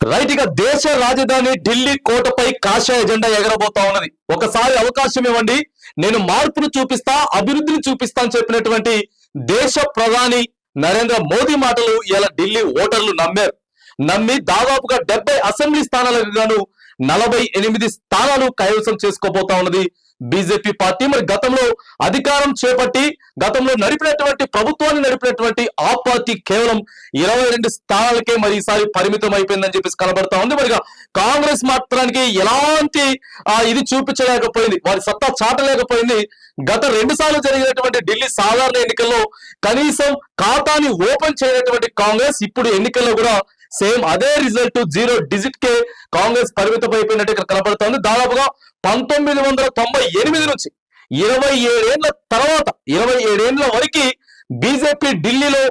Right ఇక దేశ రాజధాని ఢిల్లీ కోటపై కాషాయ ఎజెండా ఎగరబోతా ఉన్నది. ఒకసారి అవకాశం ఇవ్వండి. నేను మార్పును చూపిస్తా అభివృద్ధిని చూపిస్తా అని చెప్పినటువంటి దేశ ప్రధాని నరేంద్ర మోదీ మాటలు ఇలా ఢిల్లీ ఓటర్లు నమ్మారు. నమ్మి దాదాపుగా డెబ్బై అసెంబ్లీ స్థానాలకు గాను నలభై ఎనిమిది స్థానాలు కైవసం చేసుకోబోతా ఉన్నది బీజేపీ పార్టీ మరి గతంలో అధికారం చేపట్టి గతంలో నడిపినటువంటి ప్రభుత్వాన్ని నడిపినటువంటి ఆ పార్టీ కేవలం ఇరవై రెండు స్థానాలకే మరి ఈసారి పరిమితం అయిపోయిందని చెప్పేసి కనబడతా ఉంది. మరి కాంగ్రెస్ మాత్రానికి ఎలాంటి ఇది చూపించలేకపోయింది. వారి సత్తా చాటలేకపోయింది. గత రెండు సార్లు జరిగినటువంటి ఢిల్లీ సాధారణ ఎన్నికల్లో కనీసం ఖాతాని ఓపెన్ చేయనటువంటి కాంగ్రెస్ ఇప్పుడు ఎన్నికల్లో కూడా సేమ్ అదే రిజల్ట్ జీరో డిజిట్ కే కాంగ్రెస్ పరిమితం అయిపోయినట్టు ఇక్కడ కనబడుతోంది దాదాపుగా పంతొమ్మిది వందల తొంభై ఎనిమిది నుంచి ఇరవై ఏడేళ్ళ తర్వాత ఇరవై ఏడేళ్ళ వరకు బీజేపీ ఢిల్లీలో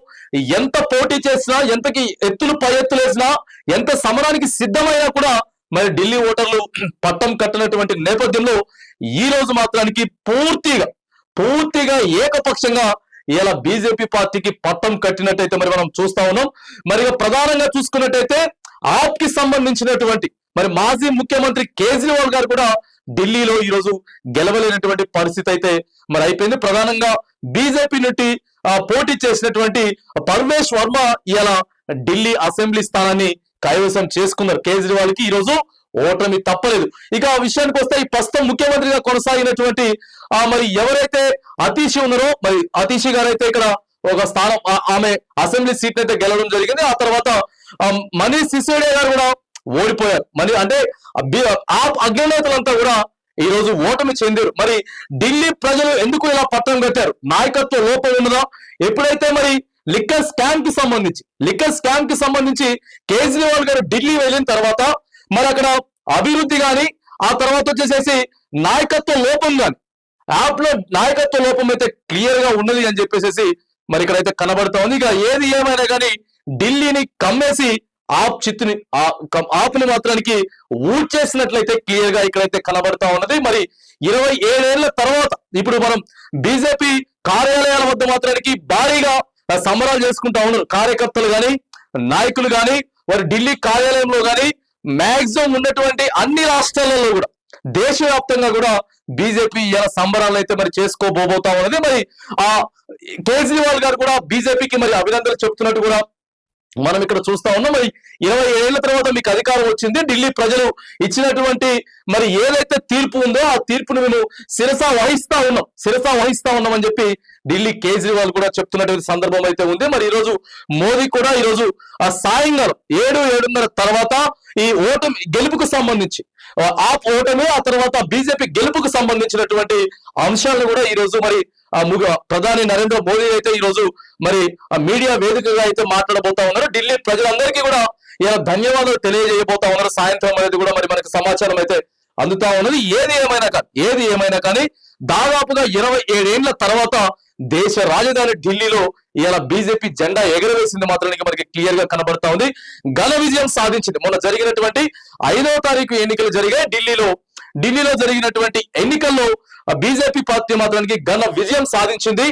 ఎంత పోటీ చేసినా ఎంతకి ఎత్తులు పై ఎత్తులు వేసినా ఎంత సమరానికి సిద్ధమైనా కూడా మరి ఢిల్లీ ఓటర్లు పట్టం కట్టినటువంటి నేపథ్యంలో ఈ రోజు మాత్రానికి పూర్తిగా పూర్తిగా ఏకపక్షంగా ఇలా బీజేపీ పార్టీకి పట్టం కట్టినట్టయితే మరి మనం చూస్తా ఉన్నాం. మరి ప్రధానంగా చూసుకున్నట్టయితే ఆప్కి సంబంధించినటువంటి మరి మాజీ ముఖ్యమంత్రి కేజ్రీవాల్ గారు కూడా ఢిల్లీలో ఈ రోజు గెలవలేనటువంటి పరిస్థితి అయితే మరి అయిపోయింది. ప్రధానంగా బీజేపీ నుండి ఆ, పోటీ చేసినటువంటి పరమేశ్ వర్మ ఇలా ఢిల్లీ అసెంబ్లీ స్థానాన్ని కైవసం చేసుకున్నారు. కేజ్రీవాల్కి ఈరోజు ఓటమి తప్పలేదు. ఇక ఆ విషయానికి వస్తే ఈ ప్రస్తుతం ముఖ్యమంత్రిగా కొనసాగినటువంటి ఆ మరి ఎవరైతే అతీషి ఉన్నారో మరి అతీషి గారైతే ఇక్కడ ఒక స్థానం ఆ- ఆమె అసెంబ్లీ సీట్ అయితే గెలవడం జరిగింది. ఆ తర్వాత మనీష్ సిసోడియా గారు కూడా ఓడిపోయారు. మరి అంటే ఆ అగ్రనేతలంతా కూడా ఈ రోజు ఓటమి చెందారు. మరి ఢిల్లీ ప్రజలు ఎందుకు ఇలా పట్టం కట్టారు? నాయకత్వ లోపం ఉన్నదా? ఎప్పుడైతే మరి లిక్కర్ స్కామ్కి సంబంధించి లిక్కర్ స్కామ్కి సంబంధించి కేజ్రీవాల్ గారు ఢిల్లీ వెళ్ళిన తర్వాత మరి అక్కడ అభివృద్ధి కానీ ఆ తర్వాత వచ్చేసేసి నాయకత్వ లోపం కానీ యాప్లో నాయకత్వ లోపం అయితే క్లియర్గా ఉన్నది అని చెప్పేసి మరి ఇక్కడైతే కనబడతా ఉంది. ఇక ఏది ఏమైనా కానీ ఢిల్లీని కమ్మేసి ఆప్ చిత్తుని ఆపుని మాత్రానికి ఊడ్చేసినట్లయితే క్లియర్గా ఇక్కడైతే కనబడతా ఉన్నది. మరి ఇరవై ఏడేళ్ళ తర్వాత ఇప్పుడు మనం బీజేపీ కార్యాలయాల వద్ద మాత్రానికి భారీగా సంబరాలు చేసుకుంటా ఉన్నారు. కార్యకర్తలు గాని నాయకులు గాని వారి ఢిల్లీ కార్యాలయంలో గాని మాక్సిమం ఉన్నటువంటి అన్ని రాష్ట్రాలలో కూడా దేశవ్యాప్తంగా కూడా బీజేపీ ఇలా సంబరాలు అయితే మరి చేసుకోబోబోతా ఉన్నది. మరి ఆ కేజ్రీవాల్ గారు కూడా బీజేపీకి మరి అభినందనలు చెప్తున్నట్టు కూడా మనం ఇక్కడ చూస్తా ఉన్నాం మరి ఇరవై ఏళ్ళ తర్వాత మీకు అధికారం వచ్చింది ఢిల్లీ ప్రజలు ఇచ్చినటువంటి మరి ఏదైతే తీర్పు ఉందో ఆ తీర్పును మేము శిరస వహిస్తా ఉన్నాం శిరస వహిస్తా ఉన్నాం అని చెప్పి ఢిల్లీ కేజ్రీవాల్ కూడా చెప్తున్నటువంటి సందర్భం అయితే ఉంది. మరి ఈ రోజు మోదీ కూడా ఈరోజు ఆ సాయంకాలం ఏడు ఏడున్నర తర్వాత ఈ ఓటమి గెలుపుకు సంబంధించి ఆ ఓటమి ఆ తర్వాత బీజేపీ గెలుపుకు సంబంధించినటువంటి అంశాలను కూడా ఈరోజు మరి ప్రధాని నరేంద్ర మోదీ అయితే ఈ రోజు మరి ఆ మీడియా వేదికగా అయితే మాట్లాడబోతా ఉన్నారు. ఢిల్లీ ప్రజలందరికీ కూడా ఇలా ధన్యవాదాలు తెలియజేయబోతా ఉన్నారు. సాయంత్రం అనేది కూడా మరి మనకి సమాచారం అయితే అందుతా ఉన్నది. ఏది ఏమైనా కానీ ఏది ఏమైనా కానీ దాదాపుగా ఇరవై ఏడేళ్ళ తర్వాత దేశ రాజధాని ఢిల్లీలో ఇలా బీజేపీ జెండా ఎగరవేసింది మాత్రానికి మనకి క్లియర్గా కనబడతా ఉంది. ఘన విజయం సాధించింది. మొన్న జరిగినటువంటి ఐదవ తారీఖు ఎన్నికలు జరిగాయి. ఢిల్లీలో ఢిల్లీలో జరిగినటువంటి ఎన్నికల్లో బీజేపీ పార్టీ మాత్రానికి ఘన విజయం సాధించింది.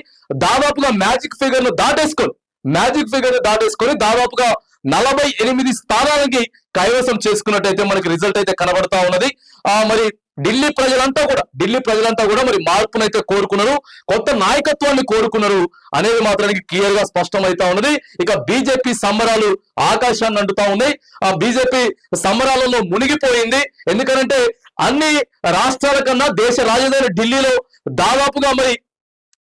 దాదాపుగా మ్యాజిక్ ఫిగర్ను దాటేసుకొని మ్యాజిక్ ఫిగర్ను దాటేసుకొని దాదాపుగా నలభై ఎనిమిది స్థానాలకి కైవసం చేసుకున్నట్టయితే మనకి రిజల్ట్ అయితే కనబడతా ఉన్నది. ఆ మరి ఢిల్లీ ప్రజలంతా కూడా ఢిల్లీ ప్రజలంతా కూడా మరి మార్పునైతే కోరుకున్నారు. కొత్త నాయకత్వాన్ని కోరుకున్నారు అనేది మాత్రానికి క్లియర్గా స్పష్టమైతా ఉన్నది. ఇక బీజేపీ సంబరాలు ఆకాశాన్ని అంటుతా ఉన్నాయి ఆ బీజేపీ సంబరాలలో మునిగిపోయింది. ఎందుకంటే అన్ని రాష్ట్రాల కన్నా దేశ రాజధాని ఢిల్లీలో దాదాపుగా మరి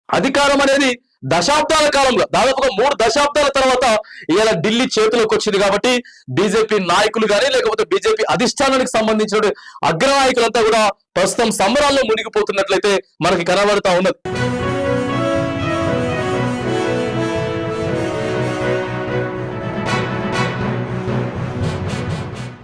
అధికారం అనేది దశాబ్దాల కాలంలో దాదాపుగా మూడు దశాబ్దాల తర్వాత ఇలా ఢిల్లీ చేతిలోకి వచ్చింది కాబట్టి బీజేపీ నాయకులు కానీ లేకపోతే బీజేపీ అధిష్టానానికి సంబంధించిన అగ్రనాయకులంతా కూడా ప్రస్తుతం సంబరాల్లో మునిగిపోతున్నట్లయితే మనకి కనబడతా ఉన్నది.